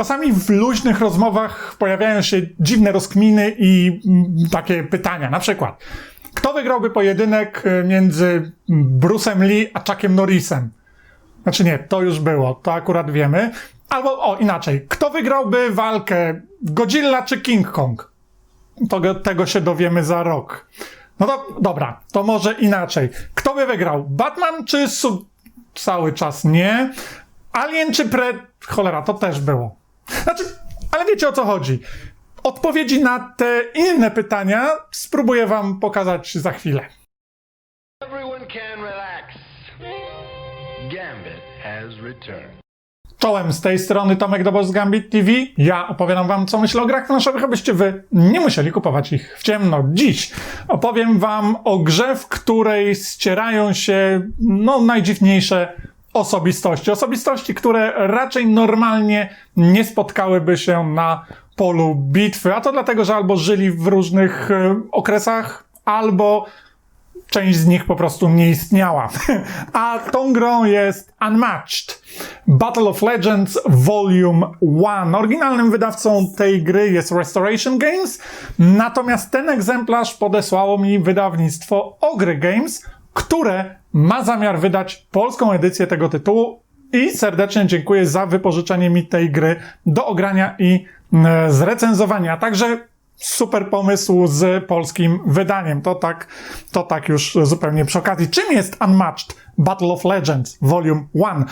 Czasami w luźnych rozmowach pojawiają się dziwne rozkminy i mm, takie pytania. Na przykład, kto wygrałby pojedynek y, między Bruce'em Lee a Chuckiem Norrisem? Znaczy nie, to już było, to akurat wiemy. Albo, o, inaczej, kto wygrałby walkę Godzilla czy King Kong? To, tego się dowiemy za rok. No to, dobra, to może inaczej. Kto by wygrał? Batman czy Su... Cały czas nie. Alien czy Pre... Cholera, to też było. Znaczy, ale wiecie o co chodzi. Odpowiedzi na te inne pytania spróbuję wam pokazać za chwilę. Czołem z tej strony Tomek Dobos z Gambit TV. Ja opowiadam wam, co myślę o grach planszowych, abyście wy nie musieli kupować ich w ciemno. Dziś opowiem wam o grze, w której ścierają się, no, najdziwniejsze osobistości. Osobistości, które raczej normalnie nie spotkałyby się na polu bitwy. A to dlatego, że albo żyli w różnych e, okresach, albo część z nich po prostu nie istniała. A tą grą jest Unmatched. Battle of Legends Volume 1. Oryginalnym wydawcą tej gry jest Restoration Games, natomiast ten egzemplarz podesłało mi wydawnictwo Ogry Games, które ma zamiar wydać polską edycję tego tytułu i serdecznie dziękuję za wypożyczenie mi tej gry do ogrania i e, zrecenzowania. Także super pomysł z polskim wydaniem. To tak, to tak już zupełnie przy okazji. Czym jest Unmatched Battle of Legends Volume 1?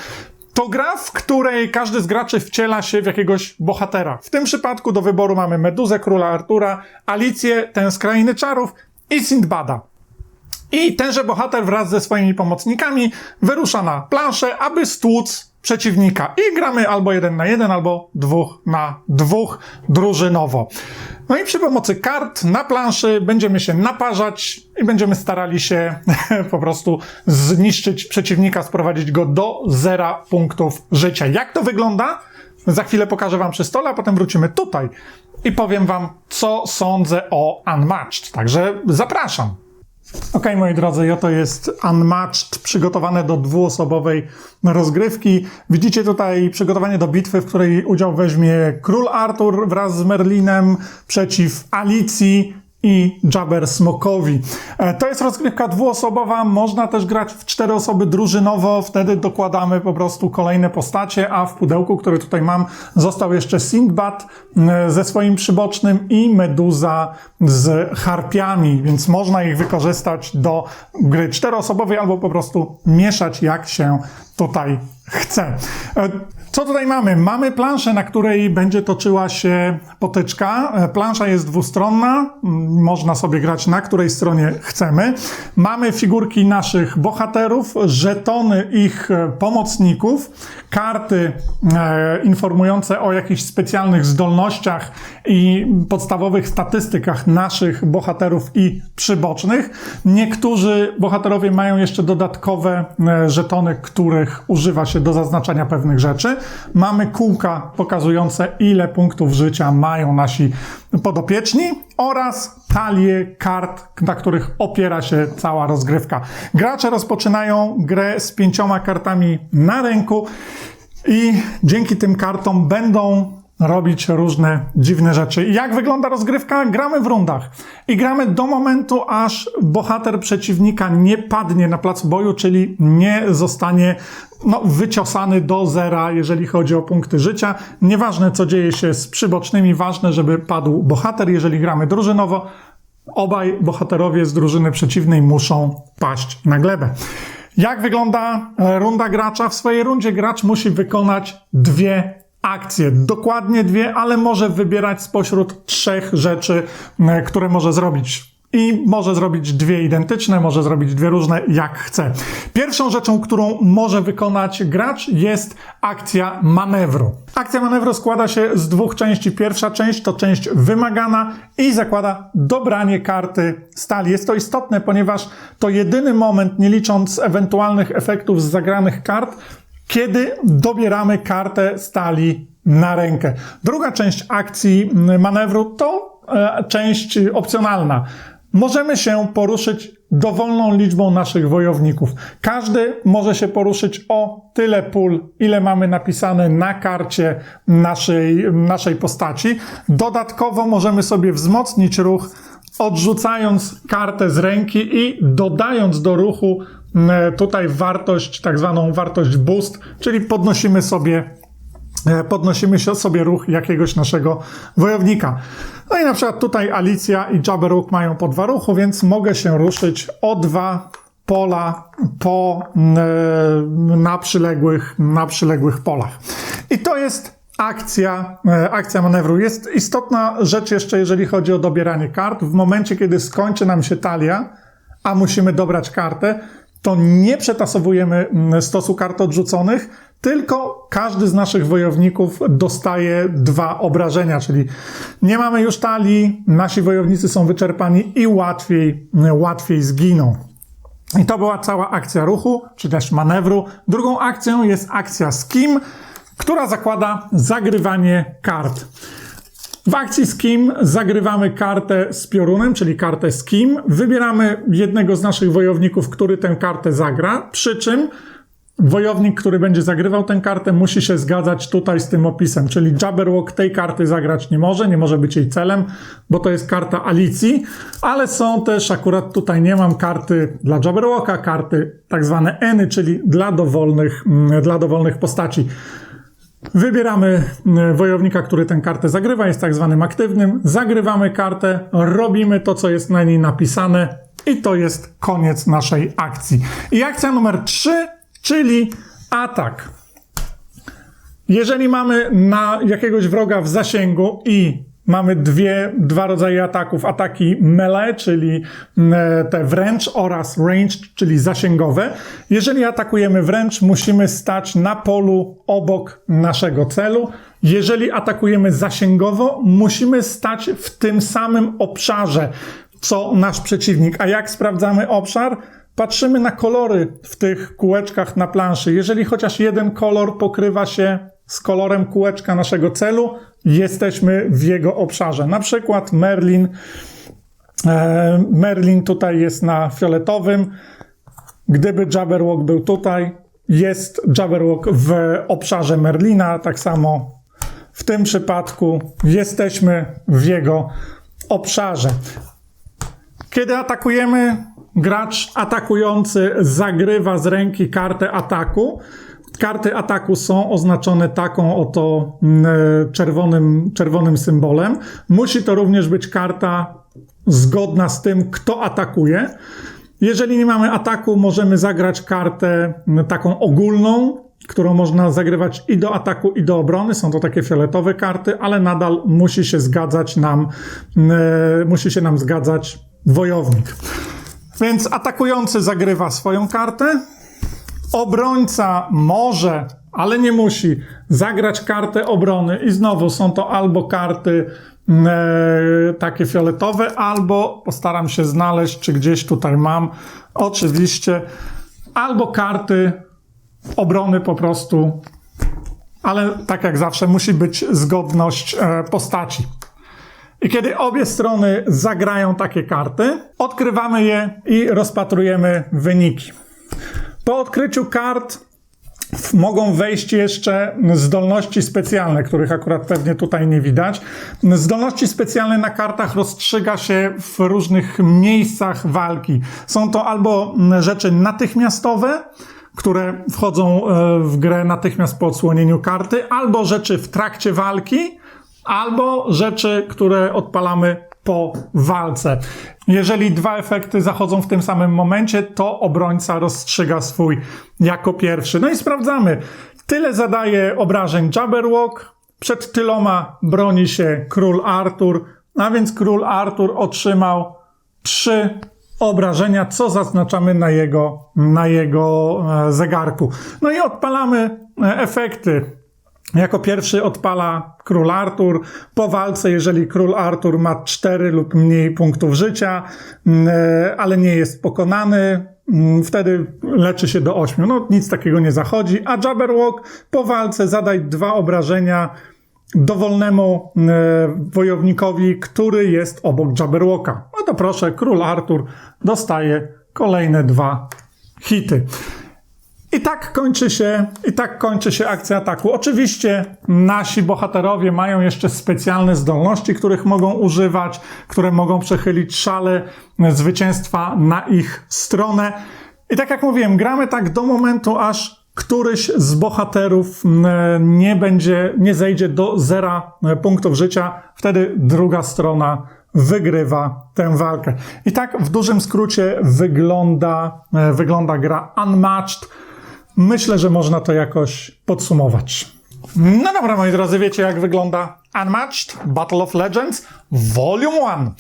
To gra, w której każdy z graczy wciela się w jakiegoś bohatera. W tym przypadku do wyboru mamy Meduzę, Króla Artura, Alicję, Tę z Krainy Czarów i Sindbada. I tenże bohater wraz ze swoimi pomocnikami wyrusza na planszę, aby stłuc przeciwnika. I gramy albo jeden na jeden, albo dwóch na dwóch drużynowo. No i przy pomocy kart na planszy będziemy się naparzać i będziemy starali się po prostu zniszczyć przeciwnika, sprowadzić go do zera punktów życia. Jak to wygląda? Za chwilę pokażę wam przy stole, a potem wrócimy tutaj i powiem wam, co sądzę o Unmatched. Także zapraszam. Ok, moi drodzy, oto jest Unmatched, przygotowane do dwuosobowej rozgrywki. Widzicie tutaj przygotowanie do bitwy, w której udział weźmie Król Artur wraz z Merlinem przeciw Alicji i Jabber Smokowi. E, To jest rozgrywka dwuosobowa, można też grać w cztery osoby drużynowo, wtedy dokładamy po prostu kolejne postacie, a w pudełku, które tutaj mam, został jeszcze Sindbad e, ze swoim przybocznym i Meduza z harpiami, więc można ich wykorzystać do gry czteroosobowej albo po prostu mieszać jak się tutaj chce. Co tutaj mamy? Mamy planszę, na której będzie toczyła się potyczka. E, Plansza jest dwustronna, m, można sobie grać na której stronie chcemy. Mamy figurki naszych bohaterów, żetony ich e, pomocników, karty e, informujące o jakichś specjalnych zdolnościach i podstawowych statystykach naszych bohaterów i przybocznych. Niektórzy bohaterowie mają jeszcze dodatkowe żetony, których używa się do zaznaczania pewnych rzeczy. Mamy kółka pokazujące, ile punktów życia mają nasi podopieczni oraz talie kart, na których opiera się cała rozgrywka. Gracze rozpoczynają grę z pięcioma kartami na ręku i dzięki tym kartom będą robić różne dziwne rzeczy. Jak wygląda rozgrywka? Gramy w rundach. I gramy do momentu, aż bohater przeciwnika nie padnie na placu boju, czyli nie zostanie no, wyciosany do zera, jeżeli chodzi o punkty życia. Nieważne, co dzieje się z przybocznymi, ważne, żeby padł bohater. Jeżeli gramy drużynowo, obaj bohaterowie z drużyny przeciwnej muszą paść na glebę. Jak wygląda e, runda gracza? W swojej rundzie gracz musi wykonać dwie akcje. Dokładnie dwie, ale może wybierać spośród trzech rzeczy, e, które może zrobić. I może zrobić dwie identyczne, może zrobić dwie różne, jak chce. Pierwszą rzeczą, którą może wykonać gracz, jest akcja manewru. Akcja manewru składa się z dwóch części. Pierwsza część to część wymagana i zakłada dobranie karty stali. Jest to istotne, ponieważ to jedyny moment, nie licząc ewentualnych efektów z zagranych kart, kiedy dobieramy kartę stali na rękę. Druga część akcji manewru to e, część opcjonalna. Możemy się poruszyć dowolną liczbą naszych wojowników. Każdy może się poruszyć o tyle pól, ile mamy napisane na karcie naszej, naszej postaci. Dodatkowo możemy sobie wzmocnić ruch, odrzucając kartę z ręki i dodając do ruchu tutaj wartość, tak zwaną wartość boost, czyli podnosimy sobie e, podnosimy sobie ruch jakiegoś naszego wojownika. No i na przykład tutaj Alicja i Jabberwock mają po dwa ruchu, więc mogę się ruszyć o dwa pola po, e, na, przyległych, na przyległych polach. I to jest akcja, e, akcja manewru. Jest istotna rzecz jeszcze, jeżeli chodzi o dobieranie kart. W momencie, kiedy skończy nam się talia, a musimy dobrać kartę, to nie przetasowujemy mm, stosu kart odrzuconych, tylko każdy z naszych wojowników dostaje dwa obrażenia, czyli nie mamy już talii, nasi wojownicy są wyczerpani i łatwiej, łatwiej zginą. I to była cała akcja ruchu, czy też manewru. Drugą akcją jest akcja skim, która zakłada zagrywanie kart. W akcji Skim zagrywamy kartę z piorunem, czyli kartę Skim. Wybieramy jednego z naszych wojowników, który tę kartę zagra, przy czym wojownik, który będzie zagrywał tę kartę, musi się zgadzać tutaj z tym opisem, czyli Jabberwock tej karty zagrać nie może, nie może być jej celem, bo to jest karta Alicji, ale są też, akurat tutaj nie mam karty dla Jabberwocka, karty tak zwane Eny, czyli dla dowolnych, mm, dla dowolnych postaci. Wybieramy mm, wojownika, który tę kartę zagrywa, jest tak zwanym aktywnym. Zagrywamy kartę, robimy to, co jest na niej napisane i to jest koniec naszej akcji. I akcja numer 3, czyli atak. Jeżeli mamy na jakiegoś wroga w zasięgu i mamy dwie, dwa rodzaje ataków, ataki melee, czyli mm, te wręcz oraz range, czyli zasięgowe. Jeżeli atakujemy wręcz, musimy stać na polu obok naszego celu. Jeżeli atakujemy zasięgowo, musimy stać w tym samym obszarze, co nasz przeciwnik. A jak sprawdzamy obszar? Patrzymy na kolory w tych kółeczkach na planszy. Jeżeli chociaż jeden kolor pokrywa się z kolorem kółeczka naszego celu, jesteśmy w jego obszarze. Na przykład Merlin. E, Merlin tutaj jest na fioletowym. Gdyby Jabberwock był tutaj, jest Jabberwock w obszarze Merlina. Tak samo w tym przypadku jesteśmy w jego obszarze. Kiedy atakujemy, gracz atakujący zagrywa z ręki kartę ataku. Karty ataku są oznaczone taką oto mm, e, czerwonym, czerwonym symbolem. Musi to również być karta zgodna z tym, kto atakuje. Jeżeli nie mamy ataku, możemy zagrać kartę mm, taką ogólną, którą można zagrywać i do ataku, i do obrony. Są to takie fioletowe karty, ale nadal musi się zgadzać nam, e, musi się nam zgadzać wojownik. Więc atakujący zagrywa swoją kartę. Obrońca może, ale nie musi, zagrać kartę obrony i znowu są to albo karty e, takie fioletowe, albo postaram się znaleźć, czy gdzieś tutaj mam, oczywiście, albo karty obrony po prostu, ale tak jak zawsze musi być zgodność e, postaci. I kiedy obie strony zagrają takie karty, odkrywamy je i rozpatrujemy wyniki. Po odkryciu kart mogą wejść jeszcze zdolności specjalne, których akurat pewnie tutaj nie widać. Zdolności specjalne na kartach rozstrzyga się w różnych miejscach walki. Są to albo rzeczy natychmiastowe, które wchodzą e, w grę natychmiast po odsłonieniu karty, albo rzeczy w trakcie walki, albo rzeczy, które odpalamy po walce. Jeżeli dwa efekty zachodzą w tym samym momencie, to obrońca rozstrzyga swój jako pierwszy. No i sprawdzamy. Tyle zadaje obrażeń Jabberwock, przed tyloma broni się król Artur, a więc król Artur otrzymał trzy obrażenia, co zaznaczamy na jego, na jego e, zegarku. No i odpalamy e, efekty. Jako pierwszy odpala król Artur. Po walce, jeżeli król Artur ma 4 lub mniej punktów życia, mm, e, ale nie jest pokonany, mm, wtedy leczy się do 8. No nic takiego nie zachodzi. A Jabberwock po walce zadaj dwa obrażenia dowolnemu e, wojownikowi, który jest obok Jabberwocka. No to proszę, król Artur dostaje kolejne dwa hity. I tak kończy się, i tak kończy się akcja ataku. Oczywiście nasi bohaterowie mają jeszcze specjalne zdolności, których mogą używać, które mogą przechylić szale zwycięstwa na ich stronę. I tak jak mówiłem, gramy tak do momentu, aż któryś z bohaterów m, nie będzie, nie zejdzie do zera e, punktów życia. Wtedy druga strona wygrywa tę walkę. I tak w dużym skrócie wygląda, e, wygląda gra Unmatched. Myślę, że można to jakoś podsumować. No dobra, moi drodzy, wiecie jak wygląda Unmatched Battle of Legends Volume 1.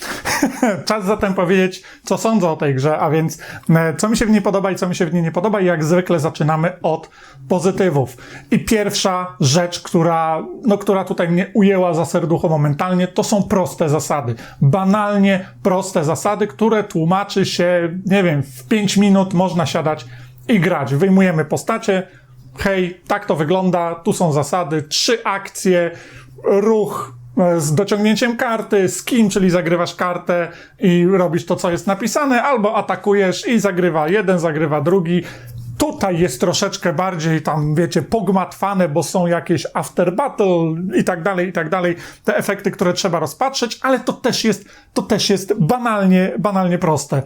Czas zatem powiedzieć, co sądzę o tej grze, a więc e, co mi się w niej podoba i co mi się w niej nie podoba i jak zwykle zaczynamy od pozytywów. I pierwsza rzecz, która, no, która tutaj mnie ujęła za serducho momentalnie, to są proste zasady. Banalnie proste zasady, które tłumaczy się, nie wiem, w 5 minut można siadać i grać. Wyjmujemy postacie, hej, tak to wygląda, tu są zasady, trzy akcje, ruch e, z dociągnięciem karty, skin, czyli zagrywasz kartę i robisz to, co jest napisane, albo atakujesz i zagrywa jeden, zagrywa drugi. Tutaj jest troszeczkę bardziej tam, wiecie, pogmatwane, bo są jakieś after battle i tak dalej, i tak dalej. Te efekty, które trzeba rozpatrzeć, ale to też jest, to też jest banalnie, banalnie proste.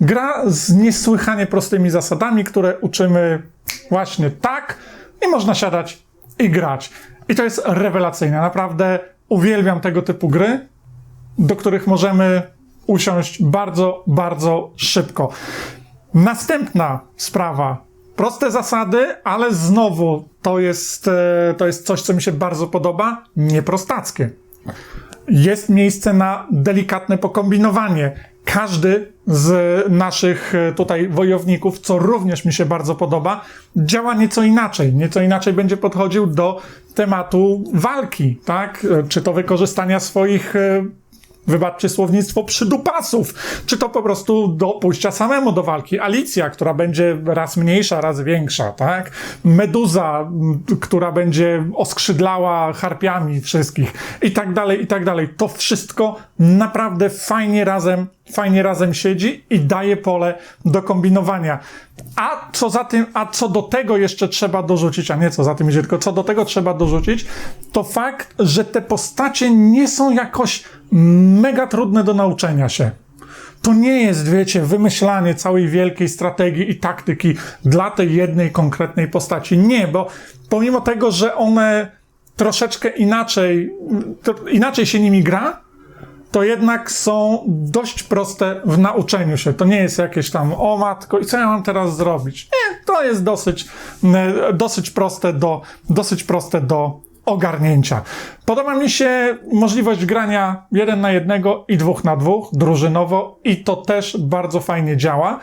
Gra z niesłychanie prostymi zasadami, które uczymy właśnie tak i można siadać i grać. I to jest rewelacyjne. Naprawdę uwielbiam tego typu gry, do których możemy usiąść bardzo, bardzo szybko. Następna sprawa. Proste zasady, ale znowu to jest, e, to jest coś, co mi się bardzo podoba. Nieprostackie jest miejsce na delikatne pokombinowanie. Każdy z naszych e, tutaj wojowników, co również mi się bardzo podoba, działa nieco inaczej. Nieco inaczej będzie podchodził do tematu walki, tak? E, Czy to wykorzystania swoich e, wybaczcie słownictwo, przydupasów, czy to po prostu do pójścia samemu do walki. Alicja, która będzie raz mniejsza, raz większa, tak? Meduza, która będzie oskrzydlała harpiami wszystkich i tak dalej, i tak dalej. To wszystko naprawdę fajnie razem, fajnie razem siedzi i daje pole do kombinowania. A co za tym, a co do tego jeszcze trzeba dorzucić, a nie co za tym idzie, tylko co do tego trzeba dorzucić, to fakt, że te postacie nie są jakoś mega trudne do nauczenia się. To nie jest, wiecie, wymyślanie całej wielkiej strategii i taktyki dla tej jednej konkretnej postaci. Nie, bo pomimo tego, że one troszeczkę inaczej, inaczej się nimi gra, to jednak są dość proste w nauczeniu się. To nie jest jakieś tam, o matko, i co ja mam teraz zrobić? Nie, to jest dosyć, dosyć proste do, dosyć proste do ogarnięcia. Podoba mi się możliwość grania jeden na jednego i dwóch na dwóch, drużynowo, i to też bardzo fajnie działa.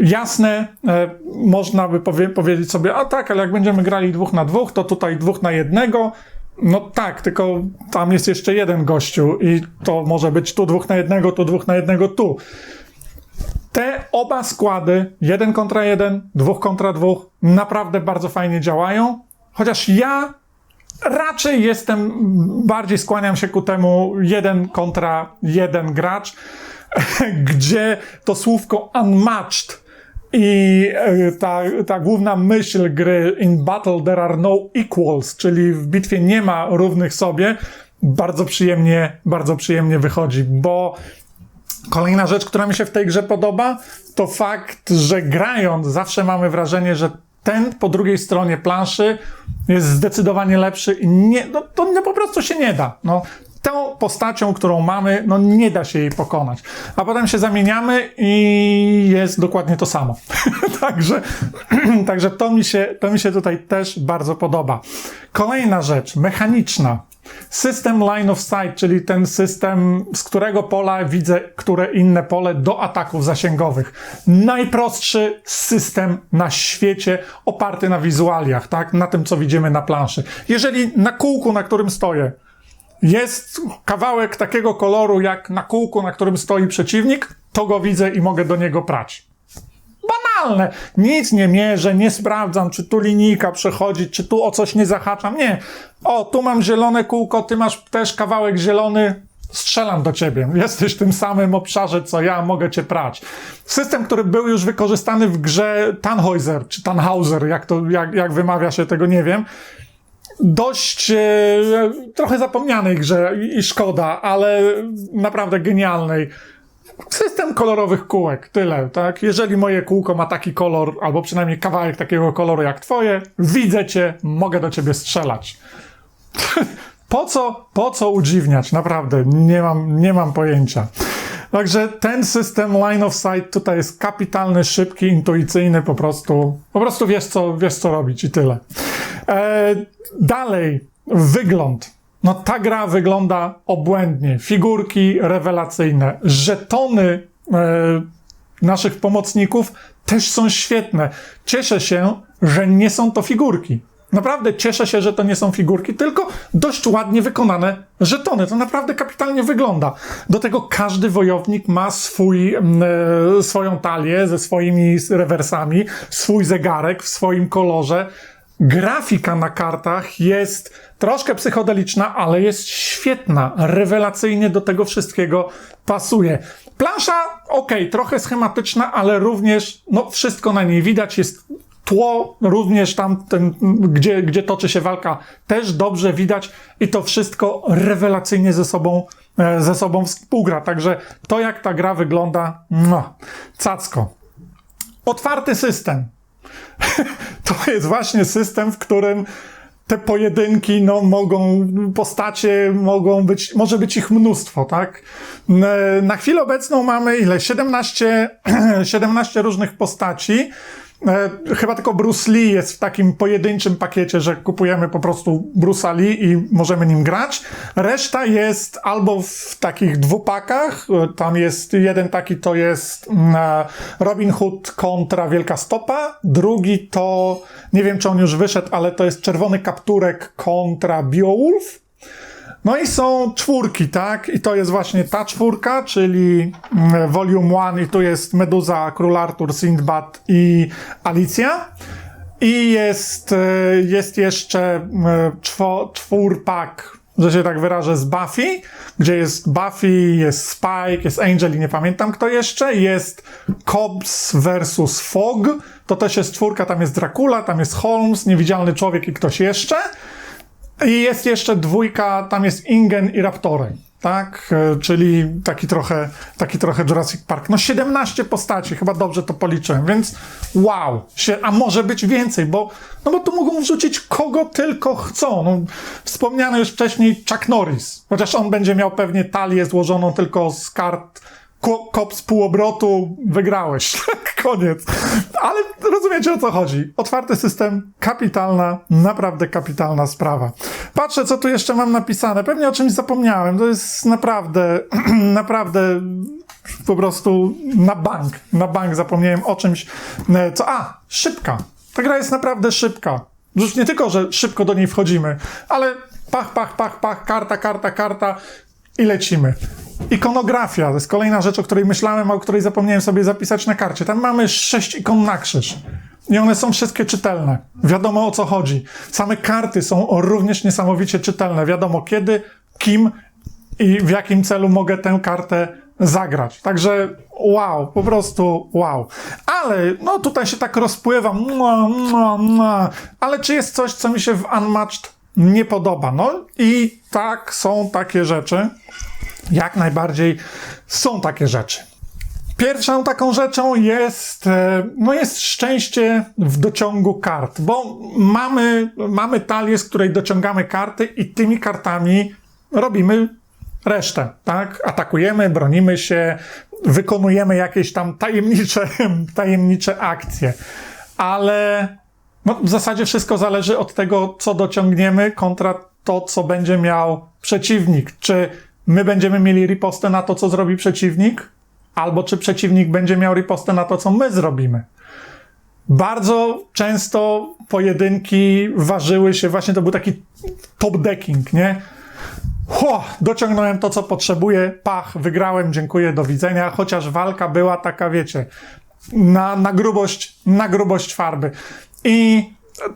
Jasne, e, można by powie, powiedzieć sobie, a tak, ale jak będziemy grali dwóch na dwóch, to tutaj dwóch na jednego. No tak, tylko tam jest jeszcze jeden gościu i to może być tu dwóch na jednego, tu dwóch na jednego, tu. Te oba składy, jeden kontra jeden, dwóch kontra dwóch, naprawdę bardzo fajnie działają. Chociaż ja raczej jestem, bardziej skłaniam się ku temu jeden kontra jeden gracz, gdzie to słówko unmatched i e, ta, ta główna myśl gry in battle there are no equals, czyli w bitwie nie ma równych sobie, bardzo przyjemnie, bardzo przyjemnie wychodzi, bo Kolejna rzecz, która mi się w tej grze podoba, to fakt, że grając zawsze mamy wrażenie, że ten po drugiej stronie planszy jest zdecydowanie lepszy i nie, no, to nie, po prostu się nie da. No, tą postacią, którą mamy, no nie da się jej pokonać. A potem się zamieniamy i jest dokładnie to samo. także, także to mi, się, to mi się tutaj też bardzo podoba. Kolejna rzecz, mechaniczna. System line of sight, czyli ten system, z którego pola widzę, które inne pole do ataków zasięgowych. Najprostszy system na świecie, oparty na wizualiach, tak? Na tym, co widzimy na planszy. Jeżeli na kółku, na którym stoję, jest kawałek takiego koloru, jak na kółku, na którym stoi przeciwnik, to go widzę i mogę do niego prać banalne. Nic nie mierzę, nie sprawdzam, czy tu linijka przechodzi, czy tu o coś nie zahaczam. Nie. O, tu mam zielone kółko, ty masz też kawałek zielony. strzelam do ciebie. Jesteś w tym samym obszarze, co ja, mogę cię prać. System, który był już wykorzystany w grze Tannhäuser, czy Tannhauser, jak to, jak, jak wymawia się, tego nie wiem dość e, trochę zapomnianej grze i, i szkoda, ale naprawdę genialnej. System kolorowych kółek, tyle, tak? Jeżeli moje kółko ma taki kolor, albo przynajmniej kawałek takiego koloru jak twoje, widzę cię, mogę do ciebie strzelać. po co, po co udziwniać? Naprawdę, nie mam, nie mam pojęcia. Także ten system line of sight tutaj jest kapitalny, szybki, intuicyjny, po prostu, po prostu wiesz co, wiesz co robić i tyle. E, dalej, wygląd. No ta gra wygląda obłędnie. Figurki rewelacyjne. Żetony e, naszych pomocników też są świetne. Cieszę się, że nie są to figurki. Naprawdę cieszę się, że to nie są figurki, tylko dość ładnie wykonane żetony. To naprawdę kapitalnie wygląda. Do tego każdy wojownik ma swój, mm, e, swoją talię ze swoimi rewersami, swój zegarek w swoim kolorze. Grafika na kartach jest troszkę psychodeliczna, ale jest świetna. Rewelacyjnie do tego wszystkiego pasuje. Plansza, okej, trochę schematyczna, ale również, no, wszystko na niej widać. Jest tło, również tam, ten, gdzie, gdzie toczy się walka, też dobrze widać i to wszystko rewelacyjnie ze sobą, e, ze sobą współgra. Także to, jak ta gra wygląda, no, cacko. Otwarty system. to jest właśnie system, w którym te pojedynki, no, mogą, postacie mogą być, może być ich mnóstwo, tak? E, Na chwilę obecną mamy ile? 17, 17 różnych postaci. E, Chyba tylko Bruce Lee jest w takim pojedynczym pakiecie, że kupujemy po prostu Bruce'a Lee i możemy nim grać. Reszta jest albo w takich dwupakach, e, tam jest jeden taki to jest mm, e, Robin Hood kontra Wielka Stopa, drugi to, nie wiem czy on już wyszedł, ale to jest Czerwony Kapturek kontra Beowulf. No i są czwórki, tak? I to jest właśnie ta czwórka, czyli mm, Volume 1 i tu jest Meduza, Król Artur, Sindbad i Alicja. I jest, e, jest jeszcze czwo, czwórpak, że się tak wyrażę, z Buffy, gdzie jest Buffy, jest Spike, jest Angel i nie pamiętam kto jeszcze. Jest Cobbs versus Fog, to też jest czwórka, tam jest Dracula, tam jest Holmes, Niewidzialny Człowiek i ktoś jeszcze. I jest jeszcze dwójka, tam jest Ingen i Raptory. Tak, E, czyli taki trochę, taki trochę Jurassic Park. No 17 postaci, chyba dobrze to policzyłem, więc wow, a może być więcej, bo, no bo tu mogą wrzucić kogo tylko chcą. No, wspomniany już wcześniej Chuck Norris, chociaż on będzie miał pewnie talię złożoną tylko z kart kop z półobrotu, wygrałeś. Koniec. Ale rozumiecie o co chodzi. Otwarty system, kapitalna, naprawdę kapitalna sprawa. Patrzę, co tu jeszcze mam napisane. Pewnie o czymś zapomniałem. To jest naprawdę, naprawdę po prostu na bank. Na bank zapomniałem o czymś. e, Co? A, szybka. Ta gra jest naprawdę szybka. Już nie tylko, że szybko do niej wchodzimy, ale pach, pach, pach, pach, karta, karta, karta i lecimy. Ikonografia to jest kolejna rzecz, o której myślałem, a o której zapomniałem sobie zapisać na karcie. Tam mamy sześć ikon na krzyż. I one są wszystkie czytelne. Wiadomo o co chodzi. Same karty są również niesamowicie czytelne. Wiadomo kiedy, kim i w jakim celu mogę tę kartę zagrać. Także wow, po prostu wow. Ale no tutaj się tak rozpływa. Mua, mua, mua. Ale czy jest coś, co mi się w Unmatched nie podoba? No i tak, są takie rzeczy. Jak najbardziej są takie rzeczy. Pierwszą taką rzeczą jest, e, no jest szczęście w dociągu kart, bo mamy, mamy talię, z której dociągamy karty i tymi kartami robimy resztę, tak? Atakujemy, bronimy się, wykonujemy jakieś tam tajemnicze, tajemnicze akcje. Ale no, w zasadzie wszystko zależy od tego, co dociągniemy kontra to, co będzie miał przeciwnik. Czy my będziemy mieli ripostę na to, co zrobi przeciwnik, albo czy przeciwnik będzie miał ripostę na to, co my zrobimy. Bardzo często pojedynki ważyły się, właśnie to był taki top decking, nie? Ho, dociągnąłem to, co potrzebuję, pach, wygrałem, dziękuję, do widzenia, chociaż walka była taka, wiecie, na, na grubość, na grubość farby. I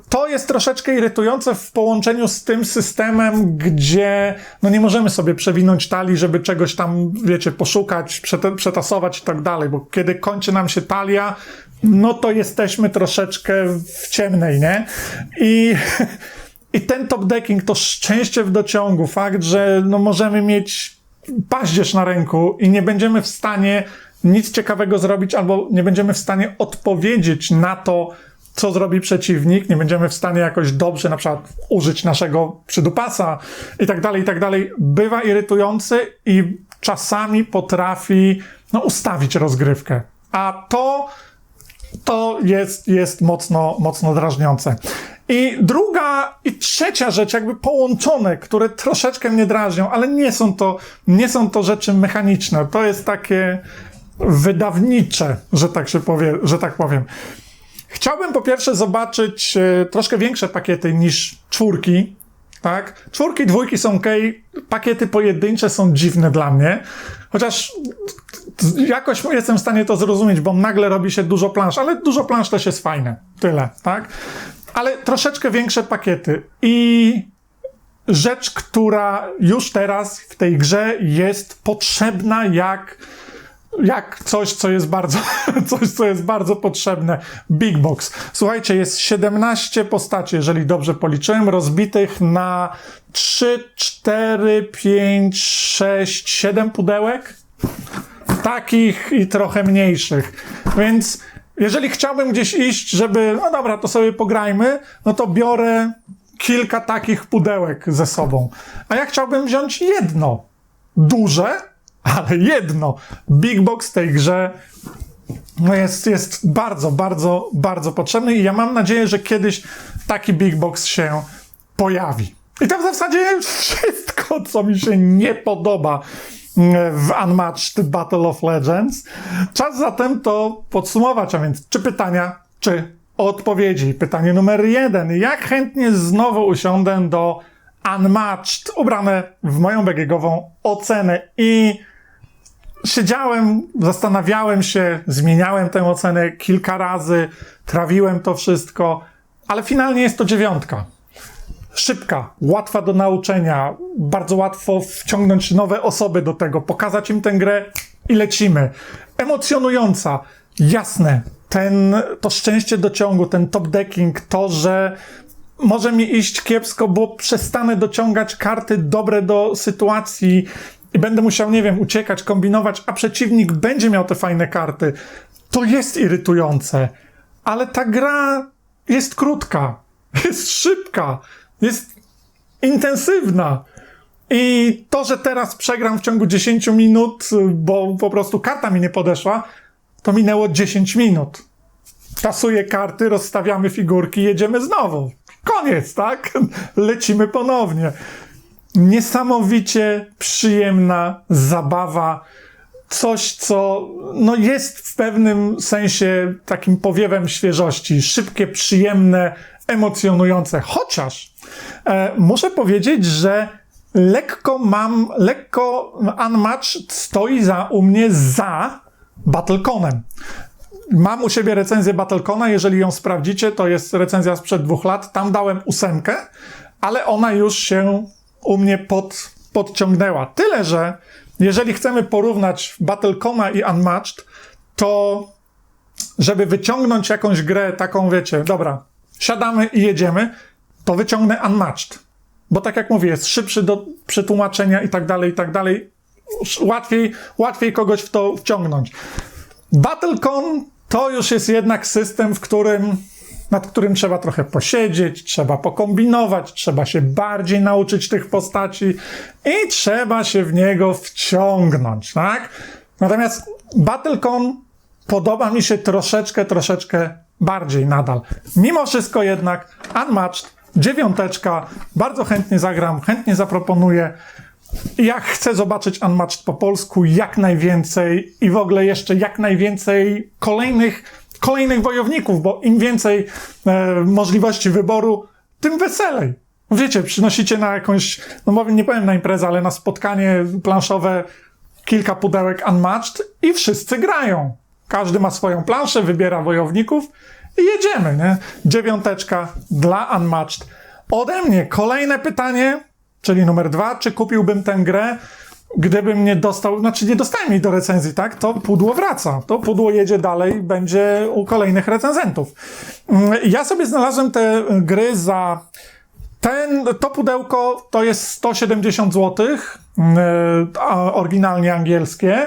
to jest troszeczkę irytujące w połączeniu z tym systemem, gdzie no nie możemy sobie przewinąć talii, żeby czegoś tam, wiecie, poszukać, przetasować i tak dalej, bo kiedy kończy nam się talia, no to jesteśmy troszeczkę w ciemnej, nie? I, i ten top decking to szczęście w dociągu, fakt, że no możemy mieć paździerz na ręku i nie będziemy w stanie nic ciekawego zrobić, albo nie będziemy w stanie odpowiedzieć na to, co zrobi przeciwnik, nie będziemy w stanie jakoś dobrze na przykład użyć naszego przydupasa i tak dalej, i tak dalej, bywa irytujący i czasami potrafi no, ustawić rozgrywkę. A to to jest, jest mocno, mocno drażniące. I druga i trzecia rzecz, jakby połączone, które troszeczkę mnie drażnią, ale nie są to, nie są to rzeczy mechaniczne. To jest takie wydawnicze, że tak się powie, że tak powiem. Chciałbym po pierwsze zobaczyć e, troszkę większe pakiety niż czwórki, tak? Czwórki, dwójki są ok, pakiety pojedyncze są dziwne dla mnie, chociaż jakoś jestem w stanie to zrozumieć, bo nagle robi się dużo plansz, ale dużo plansz też jest fajne. Tyle, tak? Ale troszeczkę większe pakiety i rzecz, która już teraz w tej grze jest potrzebna jak jak coś, co jest bardzo, coś, co jest bardzo potrzebne. Big Box. Słuchajcie, jest 17 postaci, jeżeli dobrze policzyłem, rozbitych na 3, 4, 5, 6, 7 pudełek. Takich i trochę mniejszych. Więc jeżeli chciałbym gdzieś iść, żeby, no dobra, to sobie pograjmy, no to biorę kilka takich pudełek ze sobą. A ja chciałbym wziąć jedno. Duże, ale jedno. Big Box w tej grze no jest, jest bardzo, bardzo, bardzo potrzebny i ja mam nadzieję, że kiedyś taki Big Box się pojawi. I to w zasadzie wszystko, co mi się nie podoba w Unmatched Battle of Legends. Czas zatem to podsumować, a więc czy pytania, czy odpowiedzi. Pytanie numer jeden. Jak chętnie znowu usiądę do Unmatched, ubrane w moją BGG-ową ocenę i siedziałem, zastanawiałem się, zmieniałem tę ocenę kilka razy, trawiłem to wszystko, ale finalnie jest to dziewiątka. Szybka, łatwa do nauczenia, bardzo łatwo wciągnąć nowe osoby do tego, pokazać im tę grę i lecimy. Emocjonująca, jasne, ten, to szczęście do ciągu, ten top decking, to, że może mi iść kiepsko, bo przestanę dociągać karty dobre do sytuacji i będę musiał, nie wiem, uciekać, kombinować, a przeciwnik będzie miał te fajne karty. To jest irytujące, ale ta gra jest krótka, jest szybka, jest intensywna. I to, że teraz przegram w ciągu 10 minut, bo po prostu karta mi nie podeszła, to minęło 10 minut. Tasuję karty, rozstawiamy figurki, jedziemy znowu. Koniec, tak? Lecimy ponownie niesamowicie przyjemna zabawa, coś, co no jest w pewnym sensie takim powiewem świeżości, szybkie, przyjemne, emocjonujące. Chociaż e, muszę powiedzieć, że lekko mam, lekko Unmatched stoi za, u mnie za Battleconem. Mam u siebie recenzję Battlecona, jeżeli ją sprawdzicie, to jest recenzja sprzed dwóch lat. Tam dałem ósemkę, ale ona już się u mnie pod, podciągnęła. Tyle, że jeżeli chcemy porównać Battlecona i Unmatched, to żeby wyciągnąć jakąś grę taką, wiecie, dobra, siadamy i jedziemy, to wyciągnę Unmatched. Bo tak jak mówię, jest szybszy do przetłumaczenia i tak dalej, i tak dalej. Łatwiej, łatwiej kogoś w to wciągnąć. Battlecon to już jest jednak system, w którym nad którym trzeba trochę posiedzieć, trzeba pokombinować, trzeba się bardziej nauczyć tych postaci i trzeba się w niego wciągnąć, tak? Natomiast Battlecon podoba mi się troszeczkę, troszeczkę bardziej nadal. Mimo wszystko jednak Unmatched, dziewiąteczka, bardzo chętnie zagram, chętnie zaproponuję. Ja chcę zobaczyć Unmatched po polsku jak najwięcej i w ogóle jeszcze jak najwięcej kolejnych kolejnych wojowników, bo im więcej e, możliwości wyboru, tym weselej. Wiecie, przynosicie na jakąś, no nie powiem na imprezę, ale na spotkanie planszowe kilka pudełek unmatched i wszyscy grają. Każdy ma swoją planszę, wybiera wojowników i jedziemy, nie? Dziewiąteczka dla Unmatched. Ode mnie kolejne pytanie, czyli numer dwa. Czy kupiłbym tę grę, gdybym nie dostał, znaczy nie dostałem jej do recenzji, tak? To pudło wraca. To pudło jedzie dalej, będzie u kolejnych recenzentów. Mm, Ja sobie znalazłem te gry za ten, to pudełko to jest 170 zł, oryginalnie angielskie.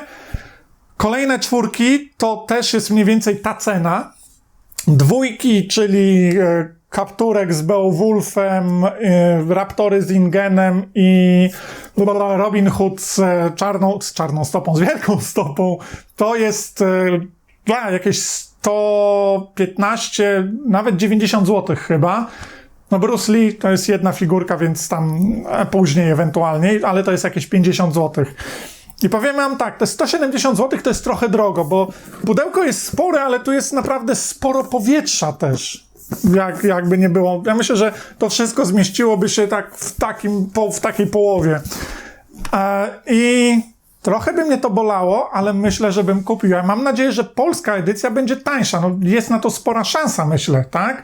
Kolejne czwórki to też jest mniej więcej ta cena. Dwójki, czyli e, kapturek z Beowulfem, e, Raptory z Ingenem i Robin Hood z e, czarną, z czarną stopą, z wielką stopą, to jest e, a, jakieś 115, nawet 90 zł chyba. No Bruce Lee to jest jedna figurka, więc tam e, później ewentualnie, ale to jest jakieś 50 zł. I powiem wam tak, te 170 zł to jest trochę drogo, bo pudełko jest spore, ale tu jest naprawdę sporo powietrza też. Jak, jakby nie było. Ja myślę, że to wszystko zmieściłoby się tak w, takim, po, w takiej połowie. E, I trochę by mnie to bolało, ale myślę, że bym kupił. Ja mam nadzieję, że polska edycja będzie tańsza. No, jest na to spora szansa, myślę, tak?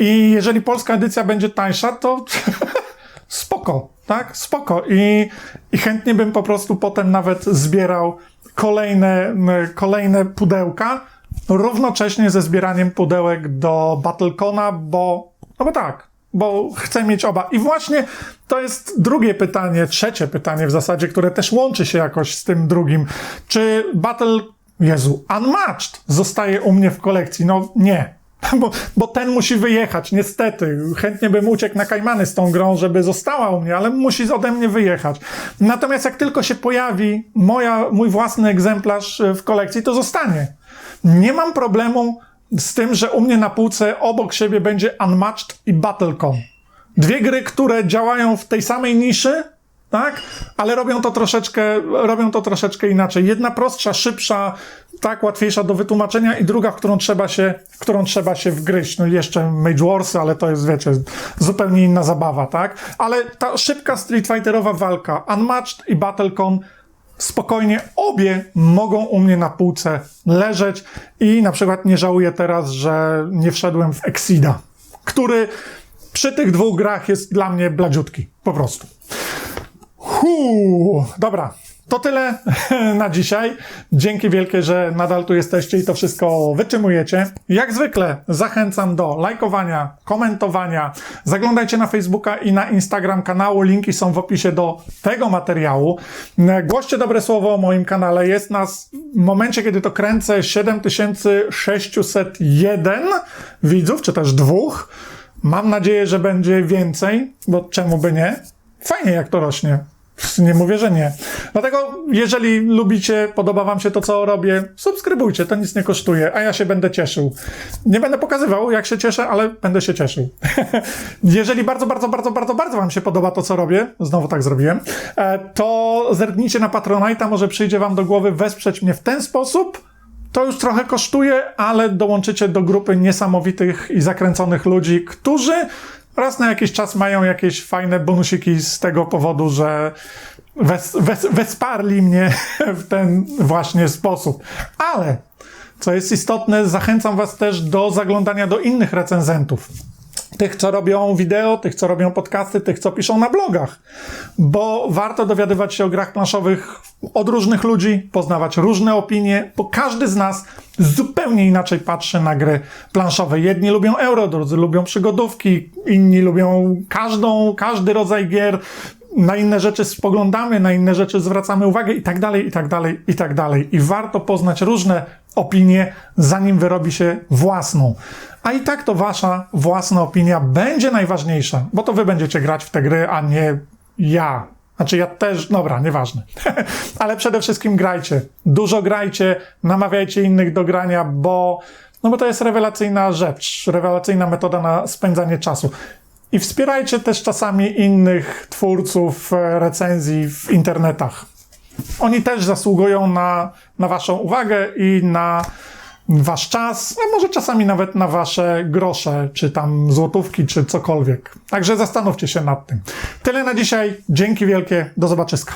I jeżeli polska edycja będzie tańsza, to spoko, tak? Spoko. I, I chętnie bym po prostu potem nawet zbierał kolejne, kolejne pudełka, równocześnie ze zbieraniem pudełek do Battlecona, bo, no bo tak, bo chcę mieć oba. I właśnie to jest drugie pytanie, trzecie pytanie w zasadzie, które też łączy się jakoś z tym drugim. Czy Battle, Jezu, Unmatched zostaje u mnie w kolekcji? No nie. Bo, bo ten musi wyjechać, niestety. Chętnie bym uciekł na Kajmany z tą grą, żeby została u mnie, ale musi ode mnie wyjechać. Natomiast jak tylko się pojawi moja, mój własny egzemplarz w kolekcji, to zostanie. Nie mam problemu z tym, że u mnie na półce obok siebie będzie Unmatched i Battlecon. Dwie gry, które działają w tej samej niszy, tak? Ale robią to troszeczkę, robią to troszeczkę inaczej. Jedna prostsza, szybsza, tak, łatwiejsza do wytłumaczenia i druga, w którą trzeba się, w którą trzeba się wgryźć. No jeszcze Mage Warsy, ale to jest, wiecie, zupełnie inna zabawa, tak? Ale ta szybka Street Fighterowa walka, Unmatched i Battlecon spokojnie obie mogą u mnie na półce leżeć i na przykład nie żałuję teraz, że nie wszedłem w Exida, który przy tych dwóch grach jest dla mnie bladziutki, po prostu. Huu, dobra. To tyle na dzisiaj. Dzięki wielkie, że nadal tu jesteście i to wszystko wytrzymujecie. Jak zwykle zachęcam do lajkowania, komentowania. Zaglądajcie na Facebooka i na Instagram kanału. Linki są w opisie do tego materiału. Głoście dobre słowo o moim kanale. Jest nas w momencie, kiedy to kręcę 7601 widzów, czy też dwóch. Mam nadzieję, że będzie więcej, bo czemu by nie? Fajnie jak to rośnie. Nie mówię, że nie. Dlatego, jeżeli lubicie, podoba wam się to, co robię, subskrybujcie, to nic nie kosztuje, a ja się będę cieszył. Nie będę pokazywał, jak się cieszę, ale będę się cieszył. jeżeli bardzo, bardzo, bardzo, bardzo, bardzo wam się podoba to, co robię, znowu tak zrobiłem, e, to zerknijcie na Patronite'a, może przyjdzie wam do głowy wesprzeć mnie w ten sposób, to już trochę kosztuje, ale dołączycie do grupy niesamowitych i zakręconych ludzi, którzy raz na jakiś czas mają jakieś fajne bonusiki z tego powodu, że wes, wes, wesparli mnie w ten właśnie sposób. Ale, co jest istotne, zachęcam was też do zaglądania do innych recenzentów. Tych, co robią wideo, tych, co robią podcasty, tych, co piszą na blogach. Bo warto dowiadywać się o grach planszowych od różnych ludzi, poznawać różne opinie, bo każdy z nas zupełnie inaczej patrzy na gry planszowe. Jedni lubią euro, drudzy lubią przygodówki, inni lubią każdą, każdy rodzaj gier. Na inne rzeczy spoglądamy, na inne rzeczy zwracamy uwagę i tak dalej, i tak dalej, i tak dalej. I warto poznać różne opinie, zanim wyrobi się własną. A i tak to wasza własna opinia będzie najważniejsza, bo to wy będziecie grać w te gry, a nie ja. Znaczy ja też, dobra, nieważne. Ale przede wszystkim grajcie. Dużo grajcie, namawiajcie innych do grania, bo, no bo to jest rewelacyjna rzecz, rewelacyjna metoda na spędzanie czasu. I wspierajcie też czasami innych twórców e, recenzji w internetach. Oni też zasługują na, na waszą uwagę i na wasz czas, a może czasami nawet na wasze grosze, czy tam złotówki, czy cokolwiek. Także zastanówcie się nad tym. Tyle na dzisiaj. Dzięki wielkie. Do zobaczyska.